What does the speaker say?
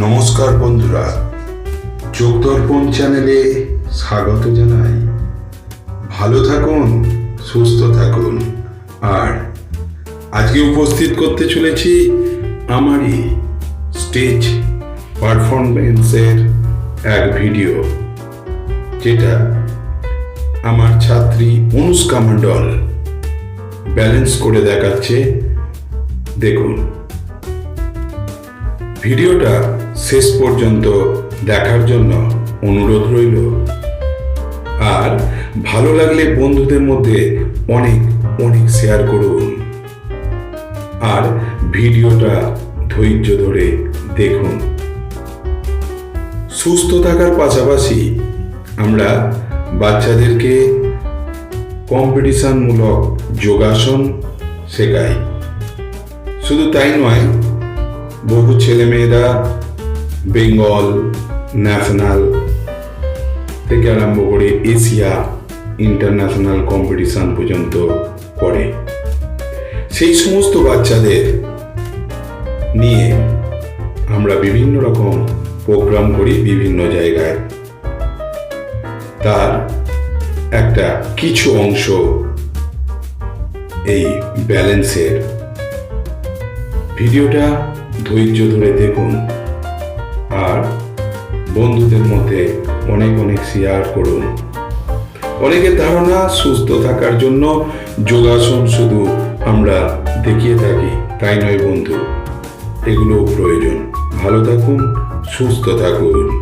নমস্কার বন্ধুরা চোখ দর্পণ চ্যানেলে স্বাগত জানাই। ভালো থাকুন, সুস্থ থাকুন, আর আজকে উপস্থিত করতে চলেছি আমারই স্টেজ পারফরমেন্সের এক ভিডিও, যেটা আমার ছাত্রী অনুষ্কা মণ্ডল ব্যালেন্স করে দেখাচ্ছে। দেখুন। ভিডিওটা শেষ পর্যন্ত দেখার জন্য অনুরোধ রইল। আর ভালো লাগলে বন্ধুদের মধ্যে অনেক অনেক শেয়ার করুন। আর ভিডিওটা ধৈর্য ধরে দেখুন। সুস্থ থাকার পাশাপাশি আমরা বাচ্চাদেরকে কম্পিটিশনমূলক যোগাসন শেখাই। শুধু তাই নয় বহু ছেলেমেয়েরা বেঙ্গল, ন্যাশনাল থেকে আরম্ভ করে এশিয়া ইন্টারন্যাশনাল কম্পিটিশন পর্যন্ত করে। সেই সমস্ত বাচ্চাদের নিয়ে আমরা বিভিন্ন রকম প্রোগ্রাম করি বিভিন্ন জায়গায়। তার একটা কিছু অংশ এই ব্যালেন্সের। ভিডিওটা ধৈর্য ধরে দেখুন। আর বন্ধুদের মধ্যে অনেক অনেক শেয়ার করুন। অনেকের ধারণা সুস্থ থাকার জন্য যোগাসন শুধু আমরা দেখিয়ে থাকি, তাই নয় বন্ধু এগুলো প্রয়োজন। ভালো থাকুন, সুস্থ থাকুন।